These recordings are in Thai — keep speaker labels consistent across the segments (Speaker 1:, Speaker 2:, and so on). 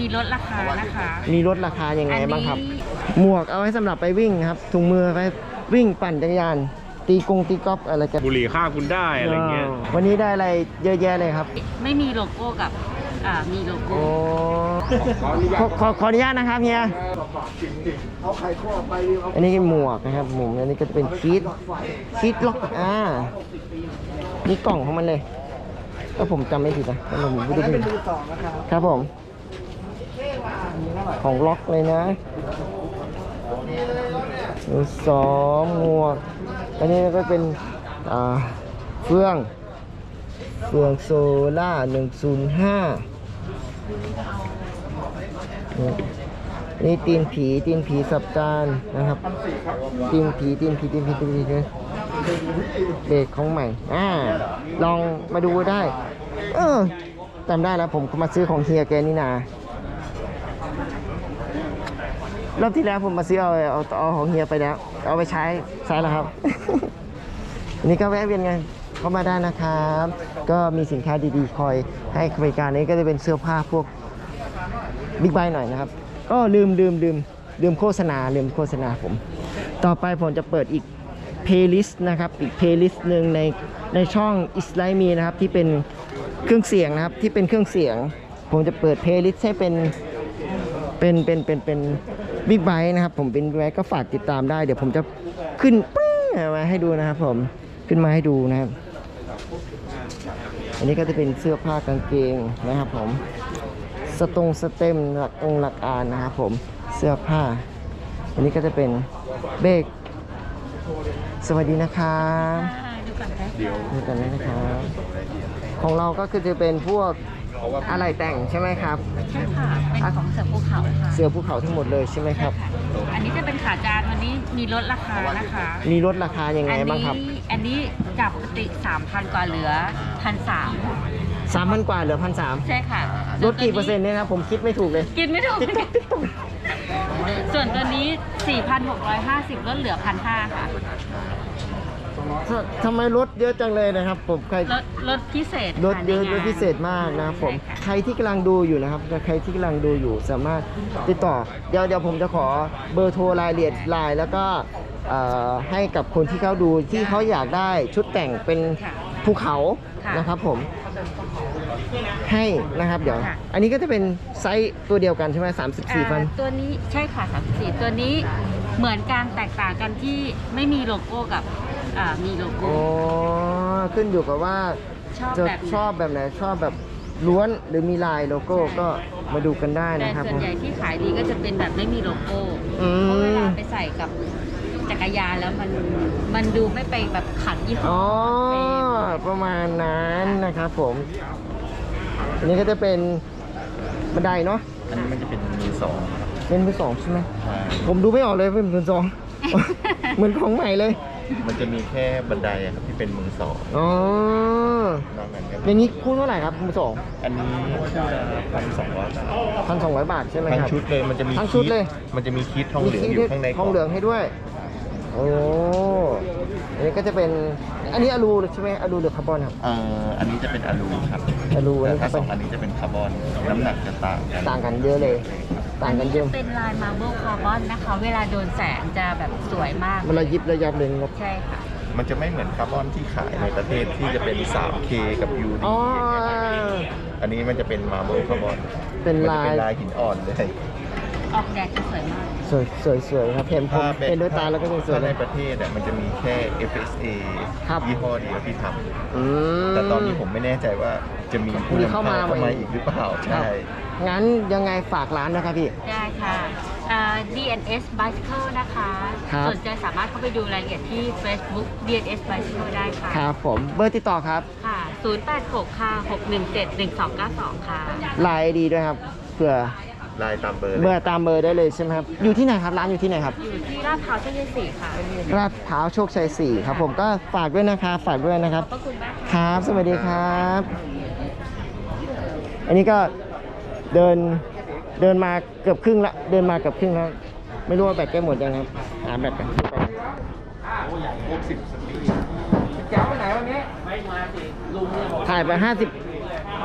Speaker 1: มีลดราคานะคะ
Speaker 2: มีลดราคายังไง
Speaker 1: อันนี้
Speaker 2: บ้างครับ หมวกเอาไว้สำหรับไปวิ่งครับถุงมือไว้วิ่งปั่นจักรยาน ตีกงตีกอล์ฟอะไรกัน
Speaker 3: บุหรี่ฆ่าคุณได้อะไรเงี้ย
Speaker 2: วันนี้ได้อะไรเยอะแยะเลยครับ
Speaker 1: ไม่มีโลโก้กับอ่ามีโลโก้
Speaker 2: โอ้ขอขอขออนุญาตนะครับเฮียอันนี้คือหมวกนะครับหมวกอันนี้ก็จะเป็นคีดคีดล็อกอ่านี่กล่องของมันเลยถ้าผมจำไม่ผิดนะถ้าผมไม่ได้ผิดครับผม ของล็อกเลยนะมือสองหมวก อันนี้ก็เป็นอ่าเฟือง เฟืองโซล่า105นี่ตีนผีตีนผีสับจานนะครับตีนผีตีนผีตีนผีตีนผีเนี่ยเด็กของใหม่อ่าลองมาดูได้ เออจำได้แล้วผมก็มาซื้อของเฮียแกนี่นา รอบที่แล้วผมมาซื้อเอาเอาเอาของเฮียไปแล้ว เอาไปใช้ใช้แล้วครับ อันนี้ก็แวะเวียนกันเข้ามาได้นะครับ ก็มีสินค้าดีๆ คอยให้บริการนี้ก็จะเป็นเสื้อผ้าพวกบิ๊กไบหน่อยนะครับ ก็ลืมลืมลืมลืมโฆษณาลืมโฆษณาผม ต่อไปผมจะเปิดอีกเพลย์ลิสต์นะครับ อีกเพลย์ลิสต์หนึ่งในในช่องอิสไลมีนะครับ ที่เป็นเครื่องเสียงนะครับที่เป็นเครื่องเสียง ผมจะเปิดเพลย์ลิสต์ให้เป็นเป็นเป็นเป็นเป็น บิ๊กไบค์นะครับ ผมเป็นบิ๊กไบค์ก็ฝากติดตามได้ เดี๋ยวผมจะขึ้นปึ้งมาให้ดูนะครับผมขึ้นมาให้ดูนะครับ อันนี้ก็จะเป็นเสื้อผ้ากางเกงนะครับผมสตรงสเต็มหลักองค์หลักอานนะครับผมเสื้อผ้า อันนี้ก็จะเป็นเบรกสวัสดีนะครับ
Speaker 1: ดูก่อนได้
Speaker 3: เดี๋ยว
Speaker 2: ดูกันเลยนะครับของเราก็คือจะเป็นพวก อะไรแต่งใช่ไหมครับ
Speaker 1: ใช่ค่ะ เป็นของเสือภูเขาค่ะ
Speaker 2: เสื้อภูเขาทั้งหมดเลยใช่ไหมครับ
Speaker 1: อันนี้จะเป็นขาจานวันนี้มีลดราคานะคะ
Speaker 2: มีลดราคายังไง
Speaker 1: อั
Speaker 2: บ้างครับ
Speaker 1: นี้อันนี้จากปกติ 3,000 กว่าเหลือ1,300
Speaker 2: สามพันกว่าเหลือพันสาม
Speaker 1: ใช่ค่ะ
Speaker 2: ลดกี่เปอร์เซ็นต์เนี่ยนะครับผมคิดไม่ถูกเลย
Speaker 1: กินไม่ถูก ส่วนตัวนี้ 4,650 ลดเหลือ 1,500 ค่ะ
Speaker 2: ทำไมลดเยอะจังเลยนะครับผมใคร
Speaker 1: ลดลดพิเศษ
Speaker 2: ลด
Speaker 1: ค่ะ
Speaker 2: เยอะ
Speaker 1: ใน
Speaker 2: ล
Speaker 1: งา
Speaker 2: ด
Speaker 1: น
Speaker 2: พิเศษมากนะครับผม
Speaker 1: ใช่ค่ะ
Speaker 2: ใครที่กำลังดูอยู่นะครับใครที่กำลังดูอยู่สามารถติดต่อ เดี๋ยวเดี๋ยวผมจะขอเบอร์โทรรายละเอียดไลน์แล้วก็เอ่อให้กับคนที่เขาดูที่เขาอยากได้ชุดแต่งเป็น
Speaker 1: ค่ะ
Speaker 2: ภูเขา
Speaker 1: ค่ะ
Speaker 2: นะครับผม ให้นะครับ เดี๋ยว
Speaker 1: ค่ะ
Speaker 2: อันนี้ก็จะเป็นไซส์ตัวเดียวกันใช่ไหมสามสิบสี่พัน
Speaker 1: อ่าตัวนี้ใช่ค่ะ34ตัวนี้เหมือนการแตกต่างกันที่ไม่มีโลโก้กับอ่ามีโลโก้
Speaker 2: อ๋อ ขึ้นอยู่กับว่า
Speaker 1: ชอบ
Speaker 2: จะ
Speaker 1: แบบไหน
Speaker 2: ชอบแบบไหนชอบแบบล้วนหรือมีลายโลโก้ก็มาดูกันได้
Speaker 1: แต่
Speaker 2: นะครับ
Speaker 1: ส่วนใหญ่ที่ขายดีก็จะเป็นแบบไม่มีโลโก้
Speaker 2: อืม
Speaker 1: เพราะเวลาไปใส่กับจักรยานแล้วมันมันดูไม่ไปแบบขัดยี่ห้
Speaker 2: อ๋
Speaker 1: อ
Speaker 2: อ
Speaker 1: เฟรม
Speaker 2: ประมาณนั้นนะครับผม อันนี้ก็จะเป็นบันไดเนาะ
Speaker 4: อันนี้มันจะเป็นมือสองครับ
Speaker 2: เป็นมือสองใช่ไหม
Speaker 4: ใช่
Speaker 2: ผมดูไม่ออกเลยว่าเป็นมือสอง เหมือนของใหม่เลย
Speaker 4: มันจะมีแค่บันไดอะครับที่เป็นมือสอง
Speaker 2: อ๋อ น
Speaker 4: อกนั้นก็
Speaker 2: อย่างนี้คู่เท่าไหร่ครับมือสอง
Speaker 4: อันนี้พันสองร้อยบาท
Speaker 2: พันสองร้อยบาทใช่ไหม
Speaker 4: ทั้ง
Speaker 2: ครับ
Speaker 4: ชุดเลยมันจะมี
Speaker 2: ทั้งชุด
Speaker 4: คิ
Speaker 2: เลย
Speaker 4: มันจะมีคิดทองเหลือง
Speaker 2: มี
Speaker 4: อยู่ข้างใน
Speaker 2: ทองเหลืองให้ด้วย โอ้ อันนี้ก็จะเป็นอันนี้อะลูใช่ไหมอะลูหรือคาร์บอนครับ
Speaker 4: เอ่ออันนี้จะเป็นอะลูครับ
Speaker 2: อะลูอัน
Speaker 4: แต่
Speaker 2: นี้
Speaker 4: ถ้า
Speaker 2: จะ
Speaker 4: ส
Speaker 2: เป็
Speaker 4: อนงอันนี้จะเป็นคาร์บอน น้ำหนักจะต่างกัน
Speaker 2: ต่างกันเยอะเลย ต่างกันเย
Speaker 1: จะ
Speaker 2: อะ
Speaker 1: เป็นลายมาร์เบิลคาร์บอนนะคะ เวลาโดนแสงจะแบบสวยมาก
Speaker 2: มันระยิบระยับเลยงบ
Speaker 1: ใช่ค่ะ
Speaker 4: มันจะไม่เหมือนคาร์บอนที่ขายในประเทศที่จะเป็น 3K กับ UD
Speaker 2: อ๋อ
Speaker 4: อันนี้มันจะเป็นมาร์เบิลคาร์บอน
Speaker 2: เป็นลาย
Speaker 4: เป็นลายหินอ่อนเลย
Speaker 1: ออกแดดจะสวยมาก
Speaker 2: สวยสวยสวยครับเห็นผมเป็นด้วยตาแล้วก็ยังสวย
Speaker 4: ถ้า
Speaker 2: เล
Speaker 4: ใน
Speaker 2: ย
Speaker 4: ประเทศอะมันจะมีแค่ FSA
Speaker 2: ครับ
Speaker 4: ยี่ห้อเดียวที่ทำ
Speaker 2: อืม
Speaker 4: แต่ตอนนี้ผมไม่แน่ใจว่าจะมีผู้
Speaker 2: มี
Speaker 4: นำ
Speaker 2: เข้า
Speaker 4: เข้า
Speaker 2: มา
Speaker 4: เข้า
Speaker 2: ไหม
Speaker 4: มาอีกหรือเปล่า
Speaker 2: ครับ
Speaker 4: ใช่
Speaker 2: งั้นยังไงฝากร้านนะครับพี่
Speaker 1: ได้ค่ะอ่า DNS Bicycle นะคะ
Speaker 2: ครับ
Speaker 1: สนใจสามารถเข้าไปดูรายละเอียดที่ Facebook DNS Bicycle ได้ค่ะ
Speaker 2: ครับผมเบอร์ติดต่อครับ
Speaker 1: ค่ะ 086 ค่ะ 617 1292 ค่ะ
Speaker 2: ไลน์ดีด้วยครับเผื่อ
Speaker 4: ลายตามเบอร์
Speaker 2: เบ
Speaker 4: เล
Speaker 2: อยร์ตามเบอร์ได้เลยใช่ไหมครับ อยู่ที่ไหนครับ ร้านอยู่ที่ไหนครับ
Speaker 1: อยู่ที่ลาดพร้าวเช่นสี่ค่ะ
Speaker 2: ลาดพร้าวโชคชัย4ครับ ผมก็ฝากด้วยนะครับฝากด้วยนะค
Speaker 1: ข
Speaker 2: รั
Speaker 1: อ
Speaker 2: บบ
Speaker 1: พระคุณมากค่ะ
Speaker 2: ครับ สวัสดีครับ อันนี้ก็เดินเดินมาเกือบครึ่งละ เดินมาเกือบครึ่งแล้วไม่รู้ว่าแบตใกล้หมดยังครับ หาแบตกันแจ๋วไปไหนวันนี้ถ่ายไปห้าสิบ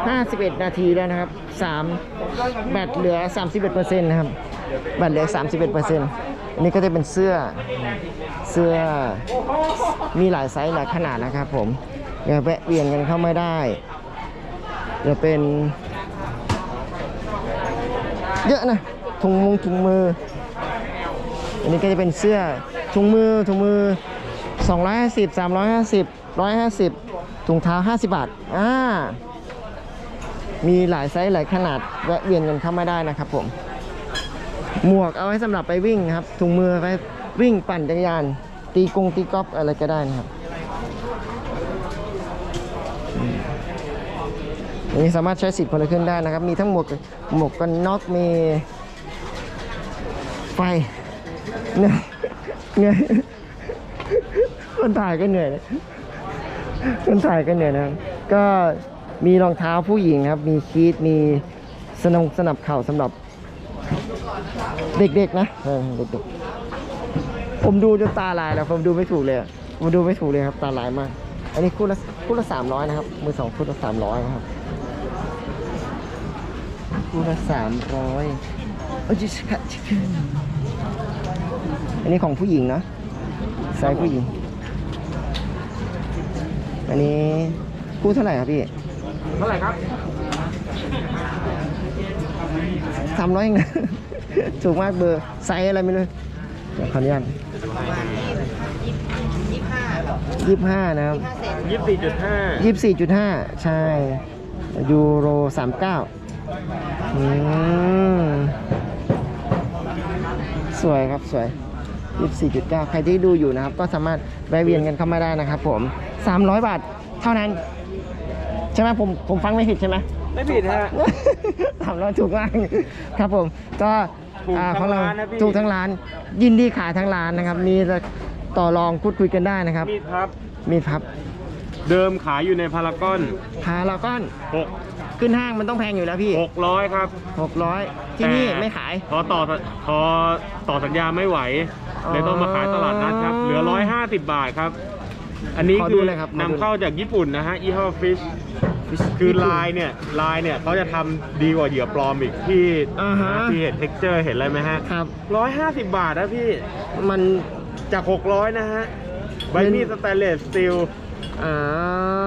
Speaker 2: 51 นาทีแล้วนะครับ3 แบตเหลือ 31%นะครับ แบตเหลือ 31%อันนี้ก็จะเป็นเสื้อ เสื้อ มีหลายไซส์หลายขนาดนะครับผมอย่าแวะเวียนกันเข้าไม่ได้จะเป็น เยอะนะถุงมือถุงมือ อันนี้ก็จะเป็นเสื้อถุงมือถุงมือ 250 350 150 ถุงเท้า 50 บาท อ่า มีหลายไซส์หลายขนาดแวะเวียนกันเข้ามาได้นะครับผม หมวกเอาไว้สำหรับไปวิ่งครับถุงมือไปวิ่งปั่นจักรยาน ตีกงตีกอล์ฟอะไรก็ได้นะครับนนี้สามารถใช้สิทธิ์คนละครึ่งได้นะครับ มีทั้งหมวกหมวกกันน็อกมีไฟเหนื่อยเหนื่อยคนถ่ายก็เหนื่อยคนถ่ายก็เหนื่อยนะก็ มีรองเท้าผู้หญิงครับ มีคีทมีสนงสนับเข่าสำหรับเด็กๆนะเด็กๆผมดูจนตาลายแล้วผมดูไม่ถูกเลยผมดูไม่ถูกเลยครับตาลายมาก อันนี้คู่ละคู่ละสามร้อยนะครับ มือสองคู่ละสามร้อยนะครับคู่ละสามร้อยโอ้จิชกะชิคนอันนี้ของผู้หญิงนะไซส์ผู้หญิง อันนี้คู่เท่าไหร่ครับพี่
Speaker 3: เท่าไหร่ครับ
Speaker 2: สามร้อยเองนะ ถูกมากเบอร์ไซส์อะไรไม่รู้เดี๋ยวขออนุญาตยี่สิบห้านะครับ
Speaker 3: ยี่สิบสี่จุดห้า
Speaker 2: ยี่สิบสี่จุดห้าใช่ยูโรสามเก้าอืมสวยครับสวยยี่สิบสี่จุดเก้าใครที่ดูอยู่นะครับ ก็สามารถแวะเวียนกันเข้ามาได้นะครับผมสามร้อยบาทเท่านั้น ใช่ไหมผมผมฟังไม่ผิดใช่ไหม
Speaker 3: ไม่ผิดฮะ
Speaker 2: ถามเราถูกมากครับผม ก็
Speaker 3: ถูก
Speaker 2: อ่า
Speaker 3: ทั้ง
Speaker 2: ของเรา
Speaker 3: ร้านนะพี่
Speaker 2: ถูกทั้งร้าน ยินดีขายทั้งร้านนะครับ มีต่อรองพูดคุยกันได้นะครับ
Speaker 3: มีดครับ
Speaker 2: มีพับ
Speaker 3: เดิมขายอยู่ในพารากอน
Speaker 2: พาเราก้อน
Speaker 3: หก
Speaker 2: ขึ้นห้างมันต้องแพงอยู่แล้วพี่
Speaker 3: หกร้อยครับ
Speaker 2: 600ที่นี่
Speaker 3: แต่
Speaker 2: ไม่ขาย
Speaker 3: พอต่อพอต่อสัญญาไม่ไหว
Speaker 2: อ๋อ
Speaker 3: เลยต้องมาขายตลาดนัดครับ เหลือร้อยห้าสิบบาทครับ อันนี้
Speaker 2: ขอ
Speaker 3: คื
Speaker 2: ดู
Speaker 3: อ
Speaker 2: เลยครับขอดู
Speaker 3: นำเข้าจากญี่ปุ่นนะฮะยี่ห้อฟิช คือลายเนี่ยลายเนี่ยเขาจะทำดีกว่าเหยื่อปลอมอีกที่
Speaker 2: อ่าฮะ
Speaker 3: ที่เห็นเท็กเจอร์เห็นอะไรไหมฮะ
Speaker 2: ครับ
Speaker 3: ร้อยห้าสิบบาทนะพี่
Speaker 2: มัน
Speaker 3: จากหกร้อยนะฮะใบมีดสแตนเลสสตีล
Speaker 2: อ่า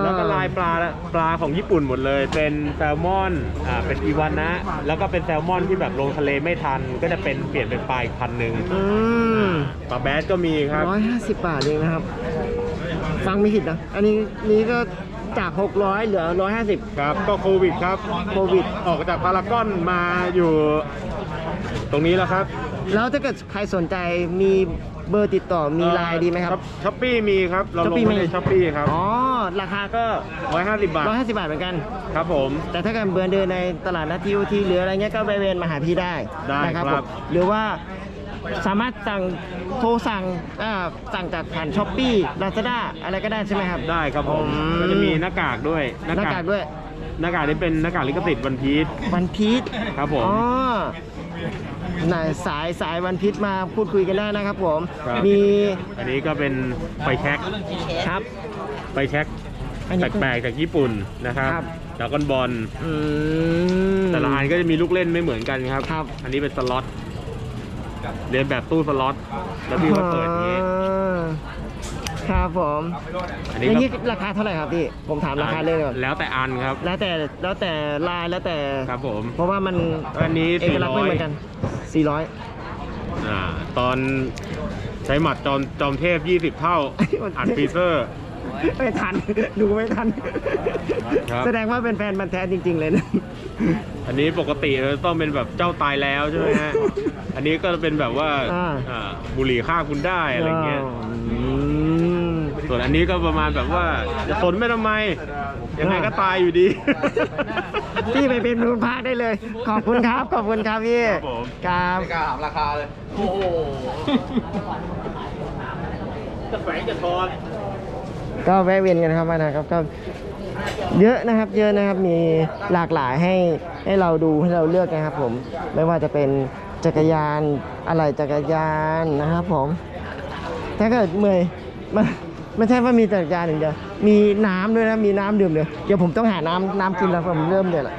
Speaker 3: แล้วก็ลายปลาปลาของญี่ปุ่นหมดเลย เป็นแซลมอนอ่าเป็นอีวานะ แล้วก็เป็นแซลมอนที่แบบลงทะเลไม่ทัน ก็จะเป็นเปลี่ยนเป็นปลาอีกพันหนึ่ง
Speaker 2: อืม
Speaker 3: ปลาแบสก็มีครับ
Speaker 2: ร้อยห้าสิบบาทเองนะครับ ฟังไม่ผิดนะ อันนี้นี้ก็จาก 600 เหลือ 150
Speaker 3: ครับ ก็โควิดครับ
Speaker 2: โควิด
Speaker 3: ออกจากพารากอนมาอยู่ตรงนี้แล้วครับ
Speaker 2: แล้วถ้าเกิดใครสนใจมีเบอร์ติดต่อมีไลน์ดีไหมครับ
Speaker 3: ช้อปปี้มีครับ เราลง
Speaker 2: Shopee
Speaker 3: ไว้
Speaker 2: มี
Speaker 3: ในช้อปปี้ครับ
Speaker 2: อ๋อ ราคาก็
Speaker 3: ร้อยห้าสิบบาท
Speaker 2: 150 บาทเหมือนกัน
Speaker 3: ครับผม
Speaker 2: แต่ถ้าเกิดเบอร์เดินในตลาดนัดทีวทีหรืออะไรเงี้ยก็ไปเวนมาหาพี่ได้
Speaker 3: ได้
Speaker 2: นะครับ
Speaker 3: ครับ
Speaker 2: ผมหรือว่า สามารถสั่งโทรสั่งอ่าสั่งจากผ่านช้อปปี้ลาซาด้าอะไรก็ได้ใช่ไหมครับ
Speaker 3: ได้ครับผม
Speaker 2: อืม
Speaker 3: ก็จะมีหน้ากากด้วย
Speaker 2: หน้ากากด้วย
Speaker 3: หน้ากากนี่เป็นหน้ากากลิขสิทธิ์วันพีช
Speaker 2: วันพีช
Speaker 3: ครับผม
Speaker 2: อ๋อไหนสายสายวันพีชมาพูดคุยกันได้นะครับผม
Speaker 3: ครับ
Speaker 2: มี
Speaker 3: อันนี้ก็เป็นไฟแช็ก
Speaker 2: ครับ
Speaker 3: ไฟแช็ก
Speaker 2: อันนี้ก็
Speaker 3: แปลกๆจากญี่ปุ่นนะครับ
Speaker 2: ครับ
Speaker 3: ดราก้อนบอล
Speaker 2: อืม
Speaker 3: แต่ละอันก็จะมีลูกเล่นไม่เหมือนกันครับ
Speaker 2: ครับ
Speaker 3: อันนี้เป็นสล็อต เรียนแบบตู้สล็อตแล้วพี่ก็เปิดอย่างนี้
Speaker 2: อ่าครับผม
Speaker 3: อัน
Speaker 2: อ
Speaker 3: นี้
Speaker 2: ย่าง
Speaker 3: ก็
Speaker 2: นี้ราคาเท่าไหร่ครับพี่ผมถามราคาเลยก่อน
Speaker 3: แล้วแต่อันครับ
Speaker 2: แล้วแต่แล้วแต่ลายแล้วแต่
Speaker 3: ครับผม
Speaker 2: เพราะว่ามัน
Speaker 3: อันนี้
Speaker 2: เอกลักษณ์ไม่เหมือนกัน 400
Speaker 3: อ่า ตอนใช้หมัดจอมจอมเทพ 20 เท่า อัดฟีเซอร์
Speaker 2: ไม่ทัน ดูไม่ทัน
Speaker 3: ครับ
Speaker 2: แสดงว่าเป็นแฟนมันธุ์แท้จริง ๆ เลยนะ
Speaker 3: อันนี้ปกติเราต้องเป็นแบบเจ้าตายแล้วใช่ไหมฮะ อันนี้ก็เป็นแบบว่า
Speaker 2: อ่า
Speaker 3: อ่าบุหรี่ฆ่าคุณได้อะไรเงี้ย
Speaker 2: อืม
Speaker 3: ส่วนอันนี้ก็ประมาณแบบว่าจะสนไม่ทำไม ยังไงก็ตายอยู่ดี
Speaker 2: พี่ไปเป็นมือพระได้เลย ขอบคุณครับ ขอบคุณครับพี่
Speaker 3: ครับผม
Speaker 2: ครับ
Speaker 4: กล้าถามราคาเลย
Speaker 3: จะแฝงจะทอน
Speaker 2: ก็แวะเวียนกันเข้ามานะครับก็ เยอะนะครับเยอะนะครับมีหลากหลายให้ให้เราดูให้เราเลือกนะครับผมไม่ว่าจะเป็นจักรยานอะไรจักรยานนะครับผมถ้าเกิดเมื่อยมาไม่ใช่ว่ามีแต่ยาอย่างเดียวมีน้ำด้วยนะมีน้ำดื่มเลยเดี๋ยวผมต้องหาน้ำน้ำกินแล้วผมเริ่มเลยแหละ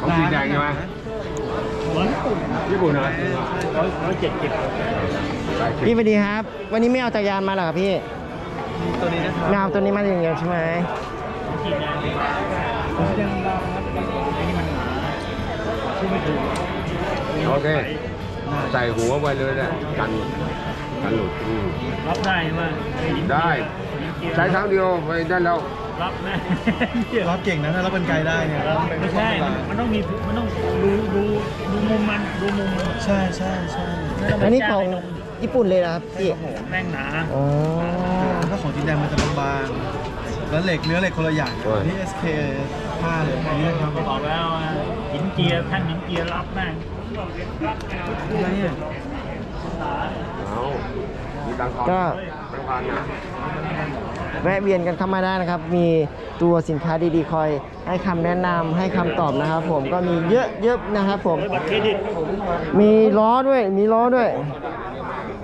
Speaker 3: ของสีแดงใช่ไหมญี่ปุ่นเหรอร้อยเจ็ดสิบ
Speaker 2: พี่สวัสดีครับ วันนี้ไม่เอาจักรยานมาเหรอครับพี่
Speaker 4: ตัวนี้นะครับ
Speaker 2: ไม่เอาตัวนี้มาอย่างเดียวใช่ไหม
Speaker 5: โอเค ใส่หัวไปเลยนะกันกันหลุดอืม
Speaker 6: รับได้ไหม
Speaker 5: ได้ ใช้ครั้งเดียวไปได้แล้ว
Speaker 6: รับแน่
Speaker 4: รับเก่งนะถ้ารับเป็นไกลได้เนี่ย
Speaker 6: ไม่ใช่ มันต้องมีมันต้องดูดูดูมุมมันดูมุมมัน
Speaker 4: ใช่ใช่ใช่
Speaker 2: อันนี้ของ ญี่ปุ่นเลยนะครับพี่
Speaker 6: แม่งหนา
Speaker 2: อ๋อ
Speaker 4: ถ้าของจีนแดงมันจะบางๆแล้วเหล็กเนื้อเหล็กคนละอย่าง
Speaker 5: โอ้ย
Speaker 4: ที่ SK 5เลยอันนี้นะครับ
Speaker 6: บอกแล้วอะหินเจียร์แท่นหินเจียร์รับแม่ง
Speaker 4: อะไรเนี่ย
Speaker 5: เอามีตังค์ทอน
Speaker 2: ก็
Speaker 5: ตังค์พันนะ
Speaker 2: แวะเวียนกันเข้ามาได้นะครับ มีตัวสินค้าดีๆคอย ให้คำแนะนำให้คำตอบนะครับ ผมก็มีเยอะๆนะครับ ผม
Speaker 6: บัตรเครดิต
Speaker 2: มีล้อด้วยมีล้อด้วย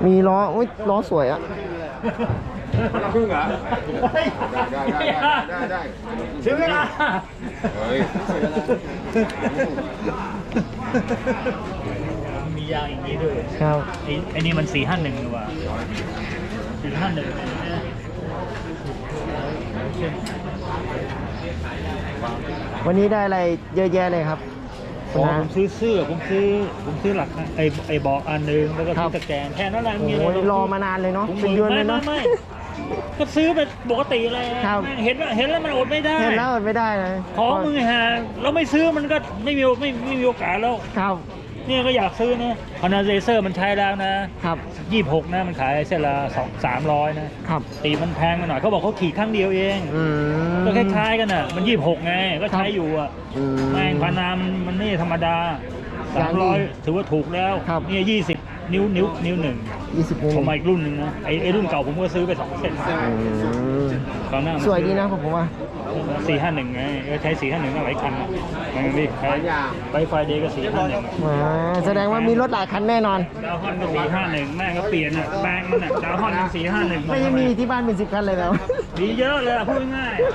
Speaker 2: มีล้ออุ้ยล้อสวยอะ
Speaker 5: คนละครึ่งเหรอได้ได้ได้ได้ได้
Speaker 6: ซื้อเวลา
Speaker 5: เฮ้ย
Speaker 6: มียางอย่างนี้ด้วย
Speaker 2: ครับ
Speaker 6: ไอ้ไอ้นี่มันสี่ห้าหนึ่งหรือว่าสี่ห้าหนึ่ง
Speaker 2: วันนี้ได้อะไรเยอะแยะเลยครับ
Speaker 6: อ๋อ
Speaker 2: นะ
Speaker 6: ผมซื้อเสื้อผมซื้อผมซื้อหลักนะไอ้ไอ้เบอกอันหนึงแล้วก็
Speaker 2: ครั
Speaker 6: ซื้
Speaker 2: บ
Speaker 6: อตะแกรงแค่นั้นแหละไม่มีอะไร
Speaker 2: โอ้ย
Speaker 6: หก
Speaker 2: รอมานานเลยเนาะ
Speaker 6: ผม
Speaker 2: เป็นเดือนเลยเนาะ
Speaker 6: ไม่ไม่ไม่ก็ซื้อไปปกติเลย
Speaker 2: ครับ
Speaker 6: แม่งเห็นว่าเห็นแล้วมันอดไม่ได้
Speaker 2: เห็นแล้วอดไม่ได้เลย
Speaker 6: ของมึงไงฮะเราไม่ซื้อมันก็ไม่มีไม่ไม่มีโอกาสแล้ว
Speaker 2: ครับ
Speaker 6: เนี่ยก็อยากซื้อนะคอนเดนเซอร์มันใช้แล้วนะครับยี่หกนะมันขายเส้นละสองสามร้อยนะครับตีมันแพงมาหน่อยเขาบอกเขาขี่ครั้งเดียวเอง
Speaker 2: อืม
Speaker 6: ก็คล้ายๆกันน่ะมันยี่หกไงก็ใช้อยู่อะ
Speaker 2: อืม
Speaker 6: แม่งพานามมันนี่ธรรมดา
Speaker 2: อย่า
Speaker 6: สางม
Speaker 2: ดี
Speaker 6: ร้อยถือว่าถูกแล้ว
Speaker 2: ครับ
Speaker 6: เนี่ยยี่สิบนิ้วนิ้วนิ้วหนึ่ง
Speaker 2: ยี่สิบนิ้ว
Speaker 6: ผมมาอีกรุ่นหนึ่งนะไอ้ไอ้รุ่นเก่าผมก็ซื้อไปสองเส้น
Speaker 2: อืม
Speaker 6: ตอนหน้ามัน
Speaker 2: สวยดีนะผมว่า
Speaker 6: สี่ห้าหนึ่งไงก็ใช้สี่ห้าหนึ่งหลายคันนะมันนี่ใช้ไปไฟเดย์ก็สี่ห้าหนึ่ง
Speaker 2: อ่าแสดงว่ามีรถหลายคันแน่นอน
Speaker 6: ดาวฮอนก็สี่ห้าหนึ่งแม่งก็เปลี่ยนอะแบงค์มันอะดาวฮอนสี่ห้าหนึ่ง
Speaker 2: ไม่ยังมีที่บ้านเป็นสิบคันเลยแล้ว
Speaker 6: มีเยอะเลยอะพูดง่ายๆ